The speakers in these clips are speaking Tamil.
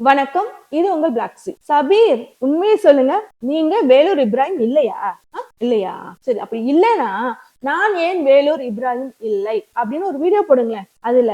வணக்கம் இது உங்கள் பிளாக் சி சபீர் உண்மையை சொல்லுங்க நீங்க வேலூர் இப்ராஹிம் இல்லையா? இல்லையா? சரி அப்படி இல்லைன்னா நான் ஏன் வேலூர் இப்ராஹிம் இல்லை? அப்படின்னு ஒரு வீடியோ போடுங்களேன். அதுல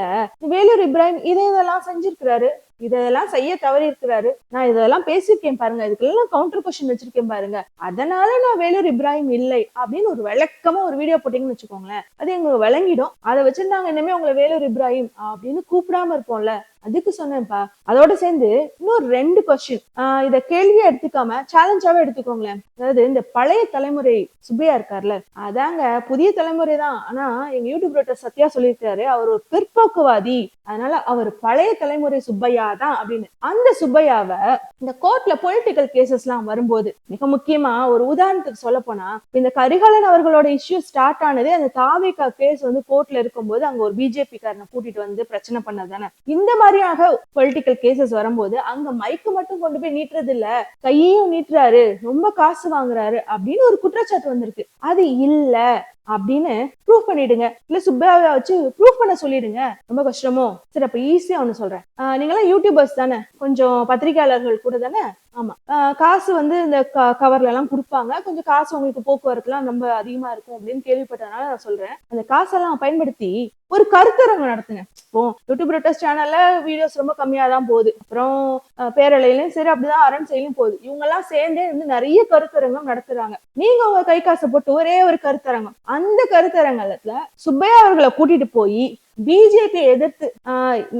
வேலூர் இப்ராஹிம் இதை இதெல்லாம் செஞ்சிருக்கிறாரு இதெல்லாம் செய்ய தவறி இருக்கிறாரு நான் இதெல்லாம் பேசியிருக்கேன் பாருங்க இதுக்கெல்லாம் கவுண்டர் கொஸ்டின் வச்சிருக்கேன் பாருங்க. அதனால நான் வேலூர் இப்ராஹிம் இல்லை அப்படின்னு ஒரு விளக்கமா ஒரு வீடியோ போட்டீங்கன்னு வச்சுக்கோங்களேன். அது எங்களுக்கு விளங்கிடும். அதை வச்சு நாங்க இனிமே உங்களை வேலூர் இப்ராஹிம் அப்படின்னு கூப்பிடாம இருப்போம்ல. அதுக்கு சொன்னேன்ப்பா. அதோட சேர்ந்து இன்னொரு ரெண்டு கொஸ்டின் இத கேள்வியா எடுத்துக்காம சேலஞ்சாவே எடுத்துக்கோங்களேன். அதாவது இந்த பழைய தலைமுறை சுப்பையா இருக்கார்ல அதாங்க புதிய தலைமுறை தான். ஆனா எங்க யூடியூப் ரோட்டர் சத்யா சொல்லியிருக்காரு அவர் ஒரு பிற்போக்குவாதி. அதனால அவர் பழைய தலைமுறை சுப்பையா தான் அப்படின்னு. அந்த சுப்பையாவை இந்த கோர்ட்ல பொலிட்டிக்கல் கேசஸ் எல்லாம் வரும்போது மிக முக்கியமா ஒரு உதாரணத்துக்கு சொல்ல போனா இந்த கரிகாலன் அவர்களோட இஷ்யூ ஸ்டார்ட் ஆனது அந்த தாவேகா கேஸ் வந்து கோர்ட்ல இருக்கும்போது அங்க ஒரு பிஜேபி காரனை கூட்டிட்டு வந்து பிரச்சனை பண்ணதானே இந்த மாதிரி மாதிரியாக பொலிட்டிக்கல் கேசஸ் வரும்போது அங்க மைக்கு மட்டும் கொண்டு போய் நீட்டுறது இல்ல கையையும் நீட்டுறாரு. ரொம்ப காசு வாங்குறாரு அப்படின்னு ஒரு குற்றச்சாட்டு வந்திருக்கு. அது இல்ல. அப்படின்னு ப்ரூவ் பண்ணிடுங்க. இல்ல சுப்பாவை வச்சு ப்ரூவ் பண்ண சொல்லிடுங்க. ரொம்ப கஷ்டமோ? சரி அப்ப ஈஸியா ஒண்ணு சொல்றேன். நீங்க நீங்களாம் யூடியூபர்ஸ் தானே? கொஞ்சம் பத்திரிகையாளர்கள் கூட தானே? ஆமா. காசு வந்து இந்த கவர்ல எல்லாம் கொடுப்பாங்க. கொஞ்சம் காசு உங்களுக்கு போக்குவரத்துலாம் ரொம்ப அதிகமா இருக்கும் அப்படின்னு கேள்விப்பட்டதுனால நான் சொல்றேன். அந்த காசெல்லாம் பயன்படுத்தி ஒரு கருத்தரங்கம் நடத்துங்க. இப்போ யூடியூப் ரொட்டஸ் சேனல்ல வீடியோஸ் ரொம்ப கம்மியா தான் போகுது. அப்புறம் பேரலையிலும் சரி அப்படிதான் அரண் செயலும் போகுது. இவங்க எல்லாம் சேர்ந்தே வந்து நிறைய கருத்தரங்கம் நடத்துறாங்க. நீங்க உங்க கை காசை போட்டு ஒரே ஒரு கருத்தரங்கம். அந்த கருத்தரங்கத்துல சுப்பையா அவர்களை கூட்டிட்டு போய் பிஜேபி எதிர்த்து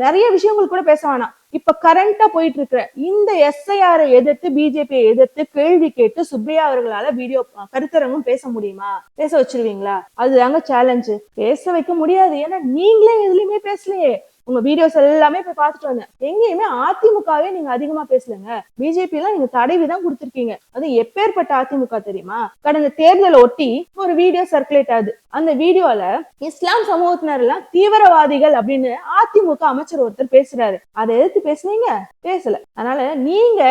நிறைய விஷயங்கள் கூட பேச வேணாம். இப்ப கரண்டா போயிட்டு இருக்கிற இந்த எஸ்ஐஆரை எதிர்த்து பிஜேபியை எதிர்த்து கேள்வி கேட்டு சுப்பையா அவர்களால வீடியோ கருத்தரங்கும் பேச முடியுமா? பேச வச்சிருவீங்களா? அதுதாங்க சேலஞ்சு பேச வைக்க முடியாது. ஏன்னா நீங்களே எதுலயுமே பேசலையே. உங்க வீடியோஸ் எல்லாமே போய் பார்த்துட்டு வந்தேன். எங்கேயுமே அதிமுகவே நீங்க அதிகமா பேசலங்க. பிஜேபி எல்லாம் நீங்க தடவி தான் கொடுத்துருக்கீங்க. அது எப்பேற்பட்ட அதிமுக தெரியுமா? கடந்த தேர்தலை ஒட்டி ஒரு வீடியோ சர்க்குலேட் ஆகுது. அந்த வீடியோல இஸ்லாம் சமூகத்தினர் எல்லாம் தீவிரவாதிகள் அப்படின்னு அதிமுக அமைச்சர் ஒருத்தர் பேசுறாரு. அதை எதிர்த்து பேசுனீங்க? பேசல. அதனால நீங்க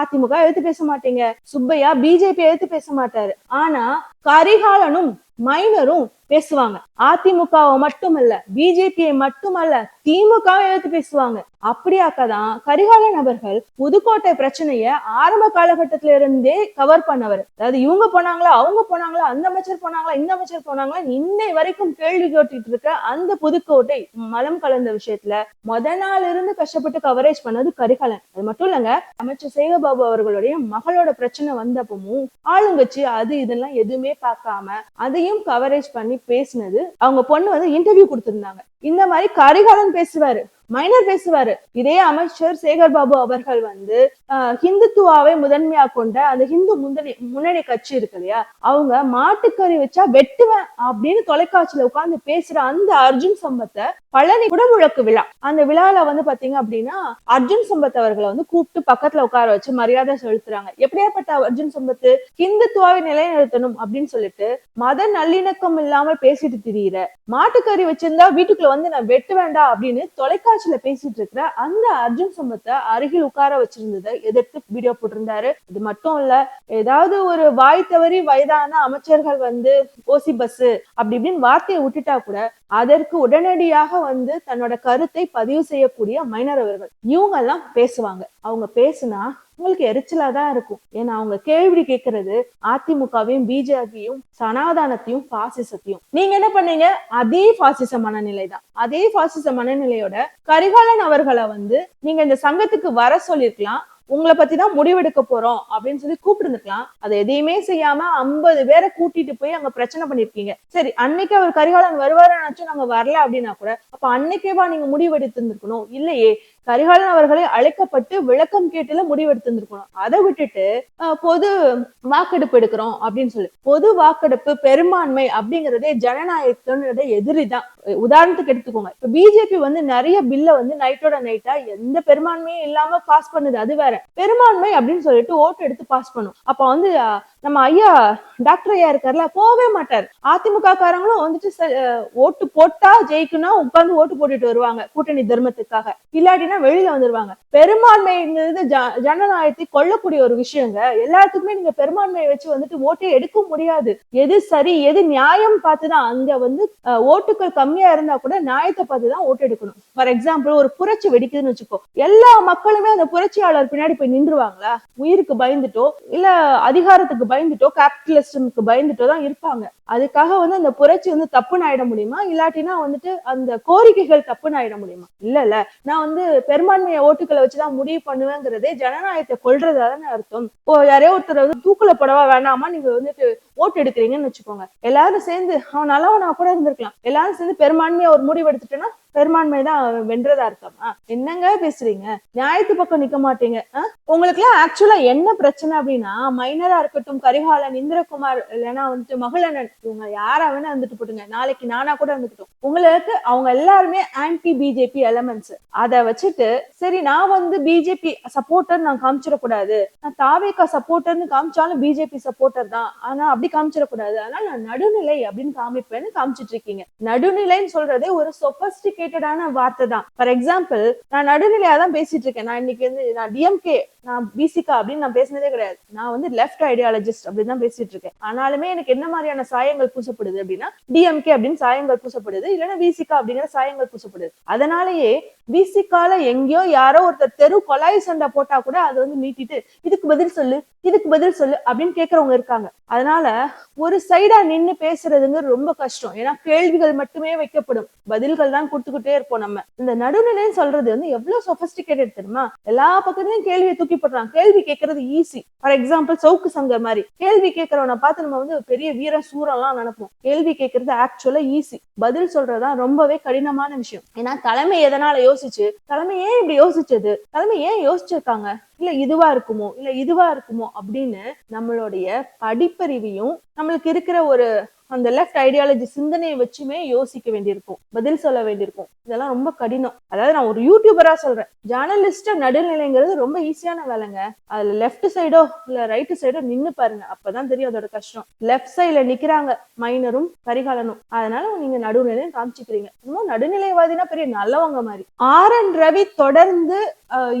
அதிமுக எழுத்து பேச மாட்டீங்க. சுப்பையா பிஜேபி எழுத்து பேச மாட்டாரு. ஆனா கரிகாலனும் மைனரும் பேசுவாங்க. அதிமுகவை மட்டுமல்ல பிஜேபியை மட்டுமல்ல திமுகவை எழுத்து பேசுவாங்க. அப்படியாக்கதான் கரிகாலன் அவர்கள் புதுக்கோட்டை பிரச்சனைய ஆரம்ப காலகட்டத்தில இருந்தே கவர் பண்ணவர். அதாவது இவங்க போனாங்களா அவங்க போனாங்களா அந்த அமைச்சர் போனாங்களா இந்த அமைச்சர் போனாங்களா இன்னை வரைக்கும் கேள்வி கேட்டுட்டு இருக்க அந்த புதுக்கோட்டை மலம் கலந்த விஷயத்துல முத நாள் இருந்து கஷ்டப்பட்டு கவரேஜ் பண்ணது கரிகாலன். அது மட்டும் இல்லங்க அமைச்சர் சேகபாபு அவர்களுடைய மகளோட பிரச்சனை வந்தப்பவும் ஆளுங்கட்சி அது இதெல்லாம் எதுவுமே பார்க்காம அதையும் கவரேஜ் பண்ணி பேசினது. அவங்க பொண்ணு வந்து இன்டர்வியூ கொடுத்திருந்தாங்க. இந்த மாதிரி கரிகாலன் பேசுவாரு மைனர் பேசுவாரு. இதே அமைச்சர் சேகர் பாபு அவர்கள் வந்து ஆஹ், ஹிந்துத்துவாவை முதன்மையா கொண்ட அந்த ஹிந்து முன்னணி முன்னணி கட்சி இருக்கு இல்லையா? அவங்க மாட்டுக்கறி வச்சா வெட்டுவேன் அப்படின்னு தொலைக்காட்சியில உட்கார்ந்து பேசுற அந்த அர்ஜுன் சம்பத்தை பழனி குடமுழக்கு விழா. அந்த விழால வந்து பாத்தீங்க அப்படின்னா அர்ஜுன் சம்பத் அவர்களை வந்து கூப்பிட்டு பக்கத்துல உட்கார வச்சு மரியாதை செலுத்துறாங்க. எப்படியாப்பட்ட அர்ஜுன் சம்பத்து ஹிந்துத்துவாவை நிலைநிறுத்தணும் அப்படின்னு சொல்லிட்டு மத நல்லிணக்கம் இல்லாமல் பேசிட்டு திரியிற மாட்டுக்கறி வச்சிருந்தா வீட்டுக்குள்ள வந்து நான் வெட்டு வேண்டாம் அப்படின்னு தொலைக்காட்சியில பேசிட்டு இருக்கிற அந்த அர்ஜுன் சம்பத்தை அருகில் உட்கார வச்சிருந்ததை எதிர்த்து வீடியோ போட்டிருந்தாரு. இது மட்டும் இல்ல ஏதாவது ஒரு வாய் தவறி வயதான அமைச்சர்கள் வந்து ஓசி பஸ் அப்படி இப்படின்னு வார்த்தையை விட்டுட்டா கூட அதற்கு உடனடியாக வந்து தன்னோட கருத்தை பதிவு செய்யக்கூடிய மைனர் அவர்கள். இவங்க எல்லாம் பேசுவாங்க. அவங்க பேசுனா உங்களுக்கு எரிச்சலா தான் இருக்கும். ஏன்னா அவங்க கேள்வி கேட்கறது அதிமுகவையும் பிஜேபியும் சனாதானத்தையும் பாசிசத்தையும். நீங்க என்ன பண்ணீங்க? அதே பாசிச மனநிலை தான். அதே பாசிச மனநிலையோட கரிகாலன் அவர்களை வந்து நீங்க இந்த சங்கத்துக்கு வர சொல்லிருக்கலாம். உங்களை பத்தி தான் முடிவெடுக்க போறோம் அப்படின்னு சொல்லி கூப்பிட்டுருந்துக்கலாம். அதை எதையுமே செய்யாம ஐம்பது பேரை கூட்டிட்டு போய் அங்க பிரச்சனை பண்ணிருக்கீங்க. சரி அன்னைக்கு அவர் கரிகாலன் வருவாரு நினைச்சு நாங்க வரல அப்படின்னா கூட அப்ப அன்னைக்கேவா நீங்க முடிவெடுத்து இருந்திருக்கணும் இல்லையே. கரிகாலன் அவர்களை அழைக்கப்பட்டு விளக்கம் கேட்டுல முடிவெடுத்து அதை விட்டுட்டு பொது வாக்கெடுப்பு எடுக்கிறோம் அப்படின்னு சொல்லி. பொது வாக்கெடுப்பு பெரும்பான்மை அப்படிங்கறதே ஜனநாயகத்தினுடைய எதிரி தான் உதாரணத்துக்கு எடுத்துக்கோங்க. இப்ப பிஜேபி வந்து நிறைய பில்ல வந்து நைட்டோட நைட்டா எந்த பெரும்பான்மையும் இல்லாம பாஸ் பண்ணுது. அது வேற. பெரும்பான்மை அப்படின்னு சொல்லிட்டு ஓட்டு எடுத்து பாஸ் பண்ணும். அப்ப வந்து நம்ம ஐயா டாக்டர் ஐயா இருக்கார்ல போகவே மாட்டார். அதிமுக காரங்களும் வந்துட்டு ஓட்டு போட்டா ஜெயிக்கணும் உட்கார்ந்து ஓட்டு போட்டுட்டு வருவாங்க கூட்டணி தர்மத்துக்காக. இல்லாட்டினா வெளியில வந்துருவாங்க. பெரும்பான்மைங்கிறது ஜனநாயகத்தை கொல்லக்கூடிய ஒரு விஷயங்க. எல்லாத்துக்குமே நீங்க பெரும்பான்மையை வச்சு வந்துட்டு ஓட்டே எடுக்க முடியாது. எது சரி எது நியாயம் பார்த்துதான் அங்க வந்து ஓட்டுகள் கம்மியா இருந்தா கூட நியாயத்தை பார்த்துதான் ஓட்டு எடுக்கணும். ஃபார் எக்ஸாம்பிள் ஒரு புரட்சி வெடிக்குதுன்னு வச்சுக்கோ. எல்லா மக்களுமே அந்த புரட்சியாளர் பின்னாடி போய் நின்றுவாங்களா? உயிருக்கு பயந்துட்டோ? இல்ல அதிகாரத்துக்கு பயந்துட்டோ கேபிட்டலிஸ்டமுக்கு பயந்துட்டோ தான் இருப்பாங்க. அதுக்காக வந்து அந்த புரட்சி வந்து தப்புன்னு ஆயிட முடியுமா? இல்லாட்டினா வந்துட்டு அந்த கோரிக்கைகள் தப்புன்னு ஆயிட முடியுமா? இல்ல இல்ல. நான் வந்து பெரும்பான்மையை ஓட்டுகளை வச்சுதான் முடிவு பண்ணுவேங்கிறதே ஜனநாயகத்தை கொள்றதா தானே அர்த்தம். இப்போ யாரையோ ஒருத்தர் வந்து தூக்குல போடவா வேணாமா? நீங்க வந்துட்டு ஓட்டு எடுக்கிறீங்கன்னு வச்சுக்கோங்க. எல்லாரும் சேர்ந்து அவன் நல்லவனா கூட இருந்திருக்கலாம். எல்லாரும் சேர்ந்து பெரும்பான்மையா ஒரு முடிவு எடுத்துட்டேன்னா பெரும்பான்மை தான் வென்றதா இருக்கமா என்னங்க பேசுறீங்க? நியாயத்து பக்கம் நிக்க மாட்டீங்க. உங்களுக்கு எல்லாம் ஆக்சுவலா என்ன பிரச்சனை அப்படின்னா மைனரா இருக்கட்டும் கரிகாலன் இந்திரகுமார் இல்லைன்னா வந்துட்டு மகளனன் இவங்க யாரா வேணா இருந்துட்டு போட்டுங்க. நாளைக்கு நானா கூட இருந்துக்கிட்டோம். உங்களுக்கு அவங்க எல்லாருமே ஆன்டி பிஜேபி எலமெண்ட்ஸ் அதை வச்சுட்டு சரி நான் வந்து பிஜேபி சப்போர்ட்டர் நான் காமிச்சிடக்கூடாது. நான் தாவேக்கா சப்போர்ட்டர்னு காமிச்சாலும் பிஜேபி சப்போர்ட்டர் தான். ஆனா அப்படி காமிச்சிடக்கூடாது. அதனால நான் நடுநிலை அப்படின்னு காமிப்பேன்னு காமிச்சிட்டு இருக்கீங்க நடுநிலைன்னு சொல்றதே ஒரு சொபஸ்டிகேட்டடான வார்த்தை தான். ஃபார் எக்ஸாம்பிள் நான் நடுநிலையா தான் பேசிட்டு இருக்கேன் நான் இன்னைக்கு வந்து நான் டிஎம்கே நான் பிசிகா அப்படின்னு நான் பேசினதே கிடையாது. நான் வந்து லெஃப்ட் ஐடியாலஜிஸ்ட் அப்படின்னு தான் பேசிட்டு இருக்கேன் ஆனாலுமே எனக்கு என்ன மாதிரியான சாயங்கள் பூசப்படுது அப்படின்னா டிஎம்கே அப்படின்னு சாயங்கள் பூசப்படுது இல்லைன்னா விசிகா அப்படிங்கிற சாயங்கள் பூசப்படுது. அதனாலேயே விசிகால எங்கேயோ யாரோ ஒருத்தர் தெரு கொலாய் சண்டை போட்டா கூட அதை வந்து நீட்டிட்டு இதுக்கு பதில் சொல்லு இதுக்கு பதில் சொல்லு அப்படின்னு கேக்குறவங்க இருக்காங்க. அதனால ஒரு சைடா நின்னு பேசுறதுங்கிறது ரொம்ப கஷ்டம். ஏன்னா கேள்விகள் மட்டுமே வைக்கப்படும். பதில்கள் தான் கொடுத்துக்கிட்டே இருப்போம் நம்ம. இந்த நடுநிலைன்னு சொல்றது வந்து எவ்வளவு சொபஸ்டிகேட்டட் தெரியுமா? எல்லா பக்கத்துலயும் கேள்வியை தூக்கி போடுறான் கேள்வி கேட்கறது easy for example Savukku Shankar மாதிரி. கேள்வி கேட்கறவனை பார்த்து நம்ம வந்து பெரிய வீர சூரம்லாம் நினைப்போம். கேள்வி கேட்கறது ஆக்சுவலா ஈஸி பதில் சொல்றதுதான் ரொம்பவே கடினமான விஷயம். ஏன்னா தலைமை எதனால யோசிச்சு? தலைமை ஏன் இப்படி யோசிச்சது? தலைமை ஏன் யோசிச்சிருக்காங்க? இல்ல இதுவா இருக்குமோ இல்ல இதுவா இருக்குமோ அப்படின்னு நம்மளுடைய படிப்பறிவையும் நம்மளுக்கு இருக்கிற ஒரு அந்த லெஃப்ட் ஐடியாலஜி சிந்தனையை வச்சுமே யோசிக்க வேண்டியிருக்கும். பதில் சொல்ல வேண்டியிருக்கும். இதெல்லாம் ரொம்ப கடினம். அதாவது நான் ஒரு யூடியூபரா சொல்றேன். ஜேர்னலிஸ்ட் நடுநிலைங்கிறது ரொம்ப ஈஸியான வேலைங்க. அதுல லெஃப்ட் சைடோ இல்ல ரைட் சைடோ நின்னு பாருங்க. அப்பதான் தெரியும் அதோட கஷ்டம். லெஃப்ட் சைட்ல நிக்கிறாங்க. மைனரும் கரிகாலனும் அதனால நீங்க நடுநிலையும் காமிச்சுக்கிறீங்க. இன்னும் நடுநிலைவாதினா பெரிய நல்லவங்க மாதிரி. ஆர் என் ரவி தொடர்ந்து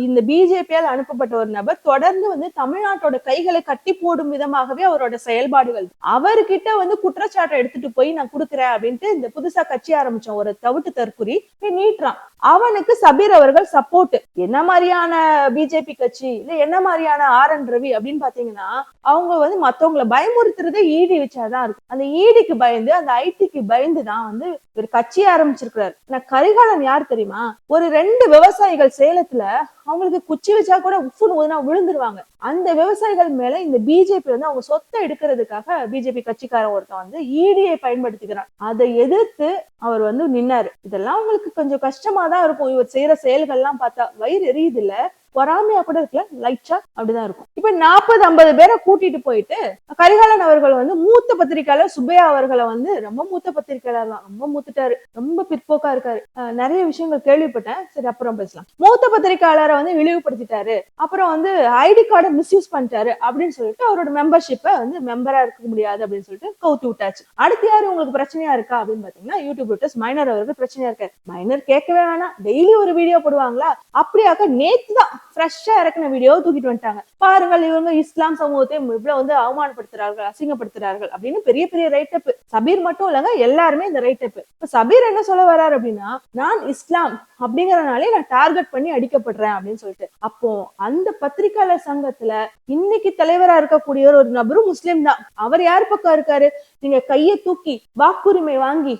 இந்த பிஜேபியால் அனுப்பப்பட்ட ஒரு நபர் தொடர்ந்து வந்து தமிழ்நாட்டோட கைகளை கட்டி போடும் விதமாகவே அவரோட செயல்பாடுகள். அவர்கிட்ட வந்து குற்றச்சாட்டு எடுத்துட்டு போய் நான் கொடுக்குறேன் அப்படின்ட்டு இந்த புதுசா கட்சி ஆரம்பிச்சோம் ஒரு தவிட்டு தற்குறி நீட்டுறான். அவனுக்கு சபீர் அவர்கள் சப்போர்ட் என்ன மாதிரியான பிஜேபி கட்சி? இல்ல என்ன மாதிரியான ஆர் என் ரவி அப்படின்னு பாத்தீங்கன்னா அவங்க வந்து மத்தவங்களை பயமுறுத்துறதே ஈடி வச்சாதான் இருக்கும். அந்த ஈடிக்கு பயந்து அந்த ஐடிக்கு பயந்து தான் வந்து ஒரு கட்சி ஆரம்பிச்சிருக்கிறாரு. நான் கரிகாலன் யார் தெரியுமா? ஒரு ரெண்டு விவசாயிகள் சேலத்துல அவங்களுக்கு குச்சி வச்சா கூட உப்புன்னு ஒதுனா விழுந்துருவாங்க. அந்த விவசாயிகள் மேல இந்த பிஜேபி வந்து அவங்க சொத்தை எடுக்கிறதுக்காக பிஜேபி கட்சிக்காரன் ஒருத்தன் வந்து இடியை பயன்படுத்திக்கிறான். அதை எதிர்த்து அவர் வந்து நின்னாரு. இதெல்லாம் உங்களுக்கு கொஞ்சம் கஷ்டமா தான் இருக்கும். இவர் செய்யற செயல்கள்லாம் பார்த்தா வயிறு எரியுது இல்ல பொறாமையா கூட இருக்கல லைட்டா அப்படிதான் இருக்கும். இப்ப நாற்பது ஐம்பது பேரை கூட்டிட்டு போயிட்டு கரிகாலன் அவர்கள் வந்து மூத்த பத்திரிக்கையாளர் சுப்பையா அவர்களை வந்து ரொம்ப மூத்த பத்திரிகையாளர் தான். ரொம்ப மூத்துட்டாரு. ரொம்ப பிற்போக்கா இருக்காரு. நிறைய விஷயங்கள் கேள்விப்பட்டேன். சரி அப்புறம் பேசலாம். மூத்த பத்திரிக்கையாளரை வந்து இழிவுபடுத்திட்டாரு. அப்புறம் வந்து ஐடி கார்டை மிஸ்யூஸ் பண்ணிட்டாரு அப்படின்னு சொல்லிட்டு அவரோட மெம்பர்ஷிப்பை வந்து மெம்பரா இருக்க முடியாது அப்படின்னு சொல்லிட்டு கவுத்து விட்டாச்சு. அடுத்து யாரு உங்களுக்கு பிரச்சனையா இருக்கா அப்படின்னு பாத்தீங்கன்னா யூடியூப் விட்டஸ் மைனர் அவருக்கு பிரச்சனையா இருக்காரு. மைனர் கேட்கவே வேணாம். டெய்லி ஒரு வீடியோ போடுவாங்களா? அப்படியாக்க நேத்து தான் ஃப்ரெஷ்ஷா இறக்குன வீடியோ தூக்கிட்டு வந்துட்டாங்க. பாருங்கள் இவங்க இஸ்லாம் சமூகத்தை இவ்வளவு வந்து அவமானப்படுத்துறார்கள் அசிங்கப்படுத்துறார்கள் அப்படின்னு பெரிய பெரிய ரைட்டப் சபீர் மட்டும் இல்லைங்க எல்லாருமே இந்த ரைட்டப் இப்ப சபீர் என்ன சொல்ல வர்றாரு அப்படின்னா நான் இஸ்லாம் அப்படிங்கறனாலே நான் டார்கெட் பண்ணி அடிக்கப்படுறேன் அப்படின்னு சொல்லிட்டு. அப்போ அந்த பத்திரிக்கையாளர் சங்கத்துல இன்னைக்கு தலைவரா இருக்கக்கூடிய ஒரு நபரும் முஸ்லீம் தான். அவர் யார் பக்கம் இருக்காரு? நீங்க கையை தூக்கி வாக்குரிமை வாங்கி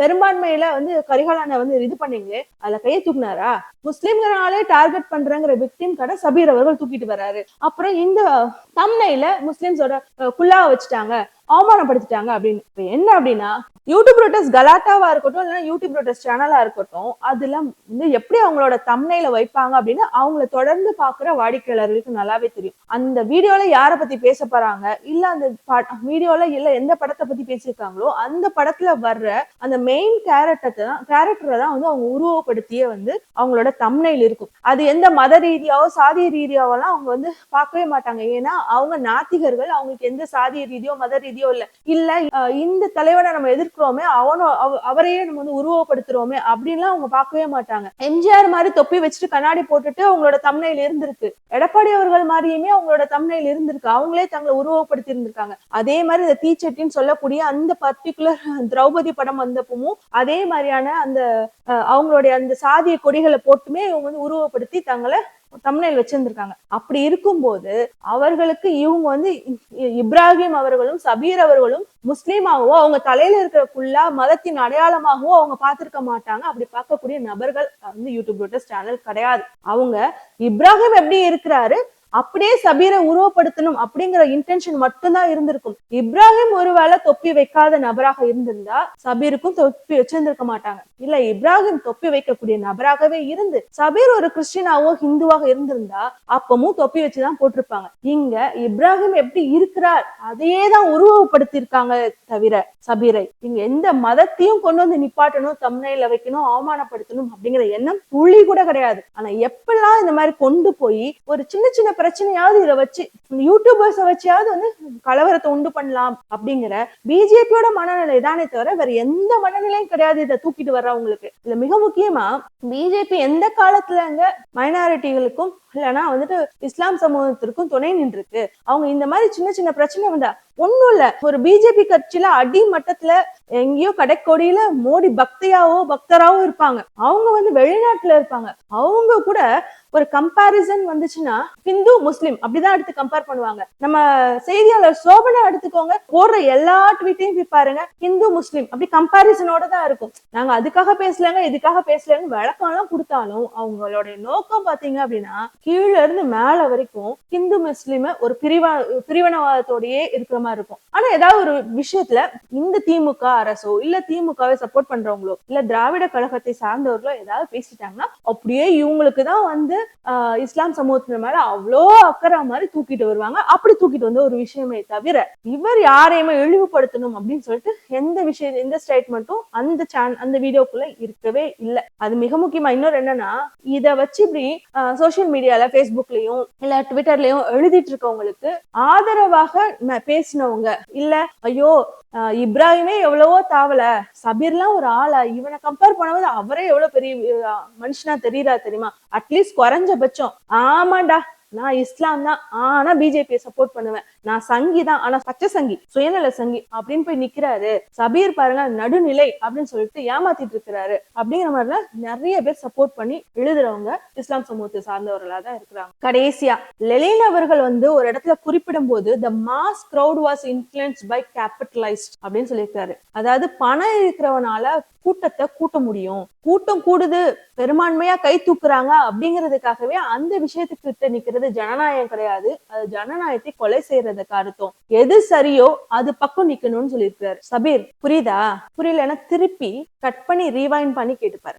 பெரும்பான்மையில வந்து கரிகாலனை வந்து இது பண்ணீங்களே அதுல கையை தூக்குனாரா? முஸ்லிம்களாலே டார்கெட் பண்றங்கிற விக்டிம் கடை சபீர் அவர்கள் தூக்கிட்டு வர்றாரு. அப்புறம் இந்த தம்னையில முஸ்லிம்ஸோட குல்லா வச்சுட்டாங்க. அவமானப்படுத்திட்டாங்க அப்படின்னு. இப்போ என்ன அப்படின்னா யூடியூப் ரோட்டர்ஸ் கலாட்டாவா இருக்கட்டும் இல்லைன்னா யூடியூப் ரோட்டர்ஸ் சேனலா இருக்கட்டும் அதெல்லாம் வந்து எப்படி அவங்களோட தம்னையில வைப்பாங்க அப்படின்னு அவங்கள தொடர்ந்து பாக்குற வாடிக்கையாளர்களுக்கு நல்லாவே தெரியும். அந்த வீடியோல யார பத்தி பேச போறாங்க இல்ல அந்த வீடியோல இல்ல எந்த படத்தை பத்தி பேசியிருக்காங்களோ அந்த படத்துல வர்ற அந்த மெயின் கேரக்டரை தான் கேரக்டரை தான் வந்து அவங்க உருவப்படுத்தியே வந்து அவங்களோட தம்னையில் இருக்கும். அது எந்த மத ரீதியாவோ சாதிய ரீதியாவோலாம் அவங்க வந்து பார்க்கவே மாட்டாங்க. ஏன்னா அவங்க நாத்திகர்கள் அவங்களுக்கு எந்த சாதிய ரீதியோ மத ரீதியோ இல்ல. இல்ல இந்த தலைவனை நம்ம எதிர்க்கிறோமே அவனும் அவரையே நம்ம வந்து உருவப்படுத்துறோமே அப்படின்லாம் அவங்க பார்க்கவே மாட்டாங்க. எம்ஜிஆர் மாதிரி தொப்பி வச்சுட்டு கண்ணாடி போட்டுட்டு அவங்களோட தம்னையில் இருந்திருக்கு. எடப்பாடி அவர்கள் மாதிரியுமே அவங்களோட தம்னையில் இருந்திருக்கு. அவங்களே தங்களை உருவப்படுத்தி இருந்திருக்காங்க. அதே மாதிரி இந்த தீச்சட்டின்னு சொல்லக்கூடிய அந்த பர்டிகுலர் திரௌபதி படம் வந்தப்பவும் அதே மாதிரியான அந்த அவங்களுடைய அந்த சாதிய கொடிகளை போட்டுமே இவங்க வந்து உருவப்படுத்தி தங்களை தம்னையில் வச்சிருந்திருக்காங்க. அப்படி இருக்கும்போது அவர்களுக்கு இவங்க வந்து இப்ராஹிம் அவர்களும் சபீர் அவர்களும் முஸ்லீமாகவோ அவங்க தலையில இருக்கிற ஃபுல்லா மதத்தின் அடையாளமாகவோ அவங்க பார்த்திருக்க மாட்டாங்க. அப்படி பார்க்கக்கூடிய நபர்கள் வந்து யூடியூப் சேனல் கிடையாது. அவங்க இப்ராஹிம் எப்படி இருக்கிறாரு? அப்படியே சபீரை உருவப்படுத்தணும் அப்படிங்கிற இன்டென்ஷன் மட்டும்தான் இருந்திருக்கும். இப்ராஹிம் ஒருவேளை தொப்பி வைக்காத நபராக இருந்திருந்தா சபீருக்கும் தொப்பி வச்சிருந்திருக்க மாட்டாங்க. இல்ல இப்ராஹிம் தொப்பி வைக்கக்கூடிய நபராகவே இருந்து சபீர் ஒரு கிறிஸ்டினாவோ ஹிந்துவாக இருந்திருந்தா அப்பமும் தொப்பி வச்சுதான் போட்டிருப்பாங்க. இங்க இப்ராஹிம் எப்படி இருக்கிறார் அதையே தான் உருவப்படுத்தியிருக்காங்க தவிர சபீரை. இங்க எந்த மதத்தையும் கொண்டு வந்து நிப்பாட்டணும் தம்னையில வைக்கணும் அவமானப்படுத்தணும் அப்படிங்கிற எண்ணம் துளி கூட கிடையாது. ஆனா எப்பெல்லாம் இந்த மாதிரி கொண்டு போய் ஒரு சின்ன சின்ன பிரச்சனையாவது இதை வச்சு இந்த யூடியூபர்ஸை வச்சாவது வந்து கலவரத்தை உண்டு பண்ணலாம் அப்படிங்கிற பிஜேபியோட மனநிலை தானே தவிர வேற எந்த மனநிலையும் கிடையாது இதை தூக்கிட்டு வர்றவங்களுக்கு. இதுல மிக முக்கியமா பிஜேபி எந்த காலத்துலங்க மைனாரிட்டிகளுக்கும் இல்லைன்னா வந்துட்டு இஸ்லாம் சமூகத்திற்கும் துணை நின்றுருக்கு. அவங்க இந்த மாதிரி சின்ன சின்ன பிரச்சனை வந்தா ஒன்றும் இல்லை. ஒரு பிஜேபி கட்சியில அடி மட்டத்துல எங்கேயோ கடைக்கோடியில மோடி பக்தையாவோ பக்தராவோ இருப்பாங்க. அவங்க வந்து வெளிநாட்டுல இருப்பாங்க. அவங்க கூட ஒரு கம்பாரிசன் வந்துச்சுன்னா ஹிந்து முஸ்லிம் அப்படிதான் எடுத்து கம்பேர் பண்ணுவாங்க. நம்ம செய்தியாளர் சோபனா எடுத்துக்கோங்க. போடுற எல்லா ட்வீட்டையும் போய் பாருங்க. ஹிந்து முஸ்லிம் அப்படி கம்பாரிசனோட தான் இருக்கும். நாங்க அதுக்காக பேசலங்க இதுக்காக பேசலன்னு விளக்கம் எல்லாம் கொடுத்தாலும் அவங்களுடைய நோக்கம் பாத்தீங்க அப்படின்னா கீழ இருந்து மேல வரைக்கும் ஹிந்து முஸ்லீம ஒரு பிரிவா பிரிவினவாதத்தோடயே இருக்கிற மாதிரி இருக்கும். ஆனா ஏதாவது ஒரு விஷயத்துல இந்த திமுக அரசோ இல்ல திமுகவை சப்போர்ட் பண்றவங்களோ இல்ல திராவிட கழகத்தை சார்ந்தவர்களோ ஏதாவது பேசிட்டாங்கன்னா அப்படியே இவங்களுக்கு தான் வந்து ஆஹ், இஸ்லாம் சமூகத்தின் மேல அவ்வளோ அக்கறை மாதிரி தூக்கிட்டு வருவாங்க. அப்படி தூக்கிட்டு வந்த ஒரு விஷயமே தவிர இவர் யாரையுமே இழிவுபடுத்தணும் அப்படின்னு சொல்லிட்டு எந்த விஷயம் எந்த ஸ்டேட்மெண்ட்டும் அந்த சேனல் அந்த வீடியோக்குள்ள இருக்கவே இல்லை. அது மிக முக்கியமா இன்னொரு என்னன்னா இதை வச்சு இப்படி சோசியல் மீடியால ஃபேஸ்புக்லயும் இல்ல ட்விட்டர்லயும் எழுதிட்டு இருக்கவங்களுக்கு ஆதரவாக பேசினவங்க. இல்ல ஐயோ ஆஹ் இப்ராஹிமே எவ்வளவோ தாவல சபீர்லாம் ஒரு ஆளா இவனை கம்பேர் பண்ணும்போது அவரே எவ்வளவு பெரிய மனுஷனா தெரியறா தெரியுமா? அட்லீஸ்ட் குறைஞ்சபட்சம் ஆமாண்டா நான் இஸ்லாம் தான் ஆனா பிஜேபியை சப்போர்ட் பண்ணுவேன். நான் சங்கி தான் ஆனா பச்சை சங்கி சுயநல சங்கி அப்படின்னு போய் நிக்கிறாரு. சபீர் பாருங்க நடுநிலை அப்படின்னு சொல்லிட்டு ஏமாத்திட்டு இருக்கிறாரு. அப்படிங்கிற மாதிரிலாம் நிறைய பேர் சப்போர்ட் பண்ணி எழுதுறவங்க இஸ்லாம் சமூகத்தை சார்ந்தவர்களா தான் இருக்கிறாங்க. கடைசியா லெலின் அவர்கள் வந்து ஒரு இடத்துல குறிப்பிடும் போது the mass crowd was influence by capitalist அப்படின்னு சொல்லியிருக்காரு. அதாவது பணம் இருக்கிறவனால கூட்டத்தை கூட்ட முடியும். கூட்டம் கூடுது பெரும்பான்மையா கை தூக்குறாங்க அப்படிங்கிறதுக்காகவே அந்த விஷயத்துக்கிட்ட நிக்கிறது ஜனநாயகம் கிடையாது. அது ஜனநாயகத்தை கொலை செய்யறது அப்படிங்கறதுக்கு அர்த்தம் எது சரியோ அது பக்கம் நிக்கணும்னு சொல்லியிருக்காரு. சபீர் புரியுதா? புரியலன்னா திருப்பி கட் பண்ணி ரீவைண்ட் பண்ணி கேட்டுப்பாரு.